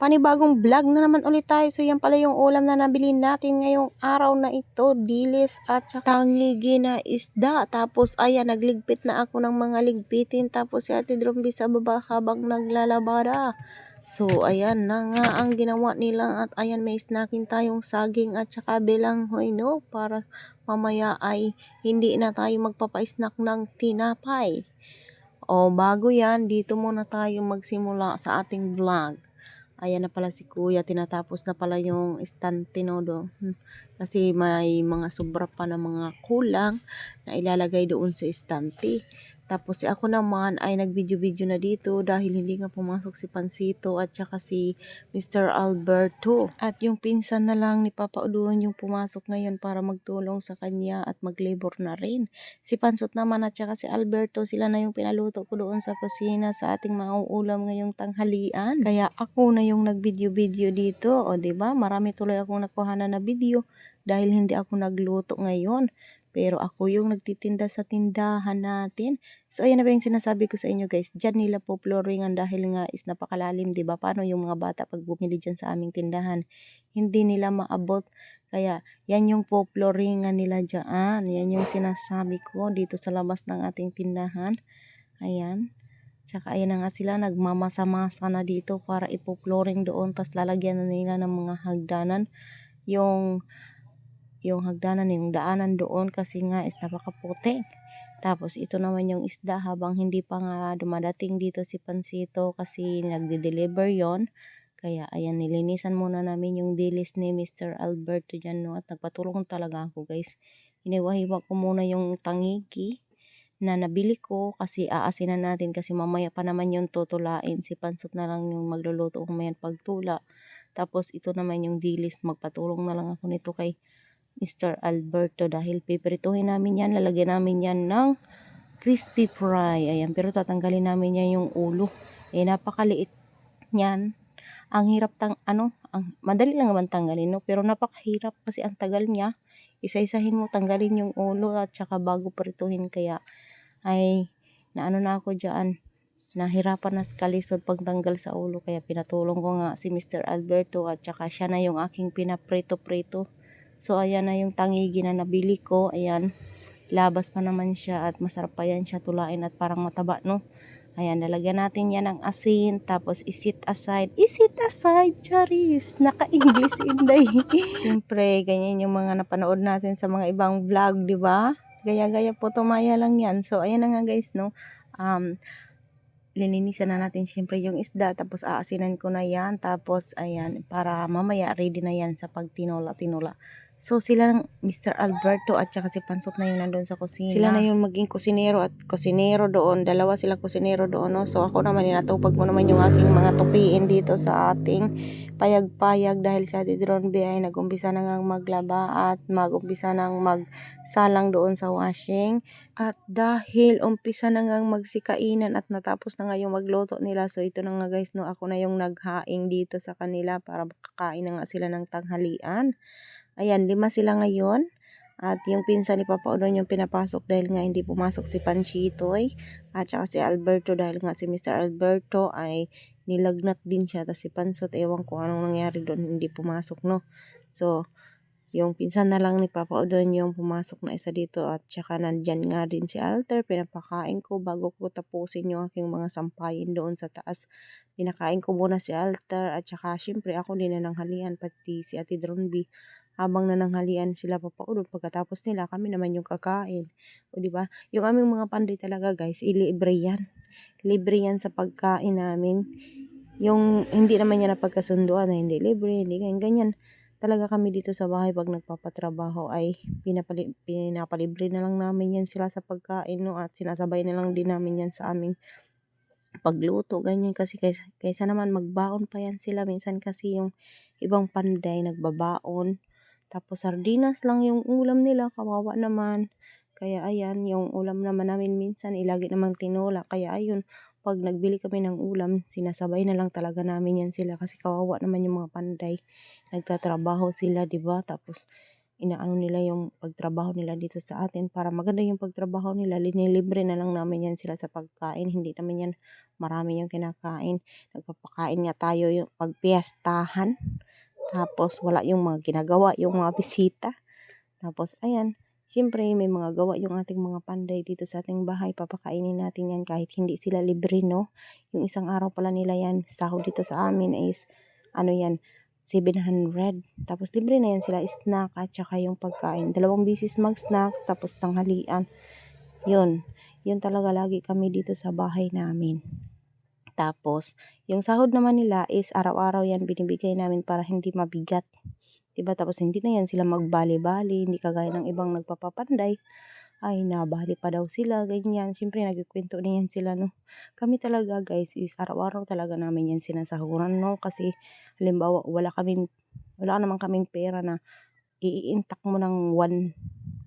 panibagong vlog na naman ulit tayo. So yan pala yung ulam na nabili natin ngayong araw na ito. Dilis at saka tangigi na isda. Tapos ayan, nagligpit na ako ng mga ligpitin. Tapos si Ate Drumbi sa baba habang naglalabara. So ayan na nga ang ginawa nila at ayan may snacking tayong saging at saka bilanghoy no para mamaya ay hindi na tayo magpapa-snack ng tinapay. O bago yan, dito muna tayo magsimula sa ating vlog. Ayan na pala si kuya, tinatapos na pala yung istante no do. Hmm. Kasi may mga sobra pa na mga kulang na ilalagay doon sa istante. Tapos si ako naman ay nag-video-video na dito dahil hindi nga pumasok si Pansito at saka si Mr. Alberto. At yung pinsan na lang ni Papa Uduan yung pumasok ngayon para magtulong sa kanya at mag-labor na rin. Si Pansot naman at saka si Alberto sila na yung pinaluto ko doon sa kusina sa ating mauulam ngayong tanghalian. Kaya ako na yung nag-video-video dito. O ba diba? Marami tuloy akong nakuha na na video dahil hindi ako nagluto ngayon. Pero ako yung nagtitinda sa tindahan natin. So ayan na ba yung sinasabi ko sa inyo guys. Diyan nila po flooringan dahil nga is napakalalim. ba diba? Paano yung mga bata pag bumili dyan sa aming tindahan. Hindi nila maabot. Kaya yan yung po flooringan nila dyan. Yan yung sinasabi ko dito sa labas ng ating tindahan. Ayan. Tsaka ayan na nga sila nagmamasa-masa na dito para ipo-flooring doon. Tapos lalagyan na nila ng mga hagdanan. Yung yung hagdanan, yung daanan doon kasi nga is napakaputik. Tapos ito naman yung isda habang hindi pa nga dumadating dito si Pansito kasi nagde-deliver yon Kaya ayan, nilinisan muna namin yung dilis ni Mr. Alberto dyan no at nagpatulong talaga ako guys. Iniwahiwa ko muna yung tangiki na nabili ko kasi aasinan natin kasi mamaya pa naman yung tutulain. Si Pansot na lang yung magluluto mamaya pagtula. Tapos ito naman yung dilis, magpatulong na lang ako nito kay Mr. Alberto dahil piprituhin namin yan. Lalagyan namin yan ng crispy fry. Ayan, pero tatanggalin namin yan yung ulo. Eh, napakaliit yan. Ang hirap tang, ano, ang, madali lang naman tanggalin, no? Pero napakahirap kasi ang tagal niya. Isa-isahin mo tanggalin yung ulo at saka bago prituhin. Kaya, ay, naano na ako dyan nahirapan na kalisod pagtanggal sa ulo kaya pinatulong ko nga si Mr. Alberto at saka siya na yung aking pinaprito-prito So, ayan na yung tangigi na nabili ko. Ayan, labas pa naman siya at masarap pa yan siya tulain at parang mataba, no? Ayan, lalagyan natin yan ng asin, tapos isit aside. Isit aside, Charis! Naka-English inday. Siyempre, ganyan yung mga napanood natin sa mga ibang vlog, di ba? Gaya-gaya po, tumaya lang yan. So, ayan na nga guys, no? Um, lininisan na natin syempre yung isda tapos aasinan ko na yan tapos ayan para mamaya ready na yan sa pagtinola tinola So sila ng Mr. Alberto at saka si Pansot na yung nandun sa kusina. Sila na yung maging kusinero at kusinero doon. Dalawa sila kusinero doon. No? So ako naman inatupag ko naman yung aking mga tupiin dito sa ating payag-payag dahil si Ate Dronbe ay nagumpisa na ngang maglaba at magumpisa nang magsalang doon sa washing. At dahil umpisa na ngang magsikainan at natapos na nga yung magluto nila. So ito na nga guys no ako na yung naghaing dito sa kanila para makakain na nga sila ng tanghalian. Ayan, lima sila ngayon. At yung pinsan ni Papa Udon yung pinapasok dahil nga hindi pumasok si Panchitoy. At saka si Alberto dahil nga si Mr. Alberto ay nilagnat din siya. Tapos si Pansot, ewan ko anong nangyari doon, hindi pumasok, no? So, yung pinsan na lang ni Papa Udon yung pumasok na isa dito. At saka nandyan nga din si Alter. Pinapakain ko bago ko tapusin yung aking mga sampayin doon sa taas. Pinakain ko muna si Alter. At saka syempre ako din na nanghalian pati si Ate Dronby habang nananghalian sila papaulog pagkatapos nila kami naman yung kakain. O di ba? Yung aming mga panday talaga guys ilibre yan. Libre yan sa pagkain namin. Yung hindi naman yan napagkasunduan na hindi libre hindi ganyan, ganyan. Talaga kami dito sa bahay pag nagpapatrabaho ay pinapali, pinapalibre na lang namin yan sila sa pagkain no? At sinasabay na lang din namin yan sa aming pagluto ganyan. Kasi kaysa, kaysa naman magbaon pa yan sila. Minsan kasi yung ibang panday nagbabaon tapos sardinas lang yung ulam nila, kawawa naman. Kaya ayan, yung ulam naman namin minsan, ilagi namang tinola. Kaya ayun, pag nagbili kami ng ulam, sinasabay na lang talaga namin yan sila kasi kawawa naman yung mga panday. Nagtatrabaho sila, 'di ba? Tapos inaano nila yung pagtrabaho nila dito sa atin para maganda yung pagtrabaho nila. Linilibre na lang namin yan sila sa pagkain. Hindi naman yan marami yung kinakain. Nagpapakain nga tayo yung pagpiestahan. Tapos wala yung mga ginagawa, yung mga bisita. Tapos ayan, Siyempre, may mga gawa yung ating mga panday dito sa ating bahay. Papakainin natin yan kahit hindi sila libre, no? Yung isang araw pala nila yan, sahod dito sa amin is, ano yan, 700. Tapos libre na yan sila, snack at saka yung pagkain. Dalawang bisis mag-snacks, tapos tanghalian. Yun. Yun talaga lagi kami dito sa bahay namin. Tapos, yung sahod naman nila is araw-araw yan binibigay namin para hindi mabigat. Diba? Tapos hindi na yan sila magbali-bali, hindi kagaya ng ibang nagpapapanday. Ay, nabali pa daw sila, ganyan. Siyempre, nagkikwento na yan sila, no. Kami talaga, guys, is araw-araw talaga namin yan sinasahuran, no. Kasi, halimbawa, wala kaming, wala naman kaming pera na i-intak mo ng 1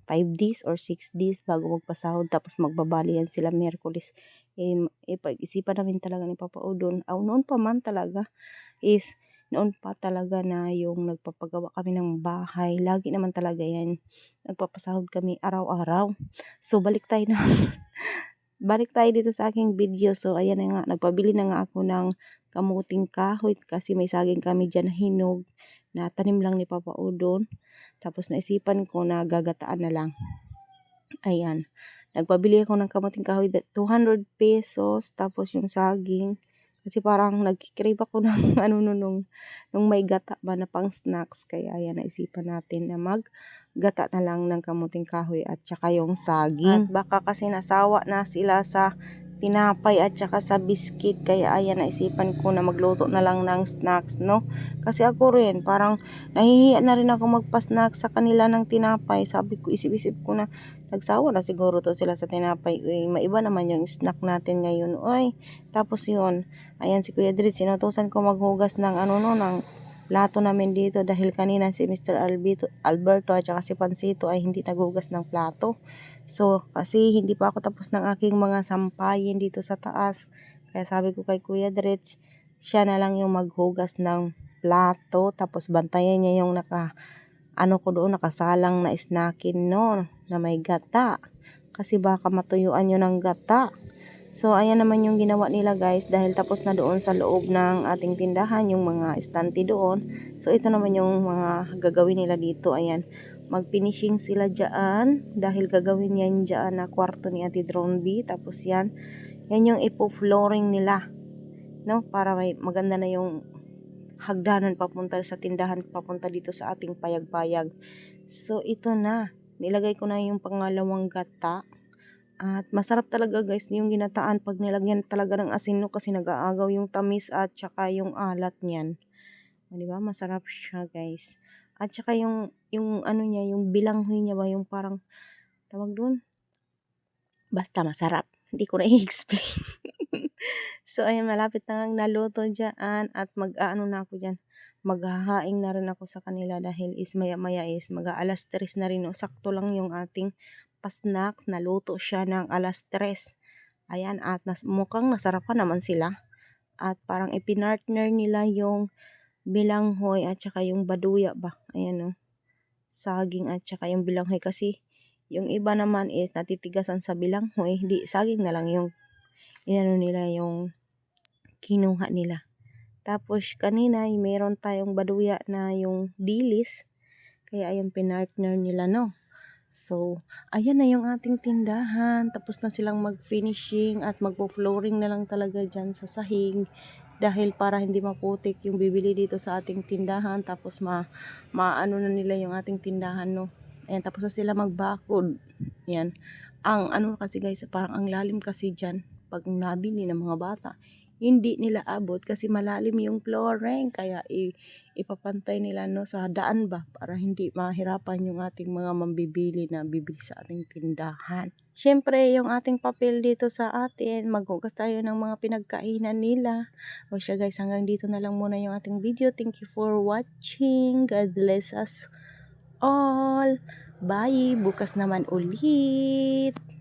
5 days or 6 days bago magpasahod tapos magbabali yan sila Merkulis. Eh, eh pag-isipan namin talaga ni Papa Udon, aw noon pa man talaga is noon pa talaga na yung nagpapagawa kami ng bahay. Lagi naman talaga yan. Nagpapasahod kami araw-araw. So, balik tayo na. balik tayo dito sa aking video. So, ayan na nga. Nagpabili na nga ako ng kamuting kahoy kasi may saging kami dyan na hinog na tanim lang ni Papa Udon. Tapos naisipan ko na gagataan na lang. Ayan. Nagpabili ako ng kamuting kahoy 200 pesos. Tapos yung saging. Kasi parang nagkikrave ako ng ano nung, nung, nung may gata ba na pang snacks. Kaya ayan, naisipan natin na mag gata na lang ng kamuting kahoy at saka yung saging. At baka kasi nasawa na sila sa tinapay at saka sa biscuit. Kaya ayan naisipan ko na magluto na lang ng snacks no? Kasi ako rin parang nahihiya na rin ako magpa-snacks sa kanila ng tinapay. Sabi ko isip-isip ko na nagsawa na siguro to sila sa tinapay. Uy, maiba naman yung snack natin ngayon. Oy tapos yun. Ayan si Kuya Drit sinutusan ko maghugas ng ano no ng plato namin dito dahil kanina si Mr. Albito, Alberto at saka si Pansito ay hindi naghugas ng plato. So, kasi hindi pa ako tapos ng aking mga sampayin dito sa taas. Kaya sabi ko kay Kuya Dretch, siya na lang yung maghugas ng plato. Tapos bantayan niya yung naka, ano ko doon, nakasalang na snackin no, na may gata. Kasi baka matuyuan nyo ng gata. So, ayan naman yung ginawa nila guys dahil tapos na doon sa loob ng ating tindahan yung mga estante doon. So, ito naman yung mga gagawin nila dito. Ayan, mag-finishing sila dyan dahil gagawin yan dyan na kwarto ni Ate Drone B. Tapos yan, yan yung ipo-flooring nila. No? Para may maganda na yung hagdanan papunta sa tindahan papunta dito sa ating payag-payag. So, ito na. Nilagay ko na yung pangalawang gata at masarap talaga guys yung ginataan pag nilagyan talaga ng asin no kasi nag-aagaw yung tamis at saka yung alat niyan. O, di ba? Masarap siya guys. At saka yung yung ano niya, yung bilanghoy niya ba yung parang tawag doon. Basta masarap. Hindi ko na i-explain. so ayun malapit na ang naluto diyan at mag-aano na ako diyan. Maghahaing na rin ako sa kanila dahil is maya maya is mag-aalas 3 na rin. O, sakto lang yung ating pa-snacks, naluto siya ng alas 3. Ayan, at nas, mukhang nasarapan naman sila. At parang ipinartner nila yung bilanghoy at saka yung baduya ba. Ayan o. Oh. Saging at saka yung bilanghoy kasi yung iba naman is natitigasan sa bilanghoy. Hindi, saging na lang yung inano nila yung kinuha nila. Tapos kanina mayroon tayong baduya na yung dilis. Kaya ayun pinartner nila no. So, ayan na yung ating tindahan. Tapos na silang mag-finishing at magpo-flooring na lang talaga dyan sa sahig. Dahil para hindi maputik yung bibili dito sa ating tindahan. Tapos ma maano na nila yung ating tindahan, no. Ayan, tapos na sila magbakod. Yan. Ang ano kasi guys, parang ang lalim kasi dyan. Pag nabili ng mga bata, hindi nila abot kasi malalim yung flooring kaya ipapantay nila no sa daan ba para hindi mahirapan yung ating mga mambibili na bibili sa ating tindahan. Siyempre, yung ating papel dito sa atin, maghugas tayo ng mga pinagkainan nila. O siya guys, hanggang dito na lang muna yung ating video. Thank you for watching. God bless us all. Bye! Bukas naman ulit.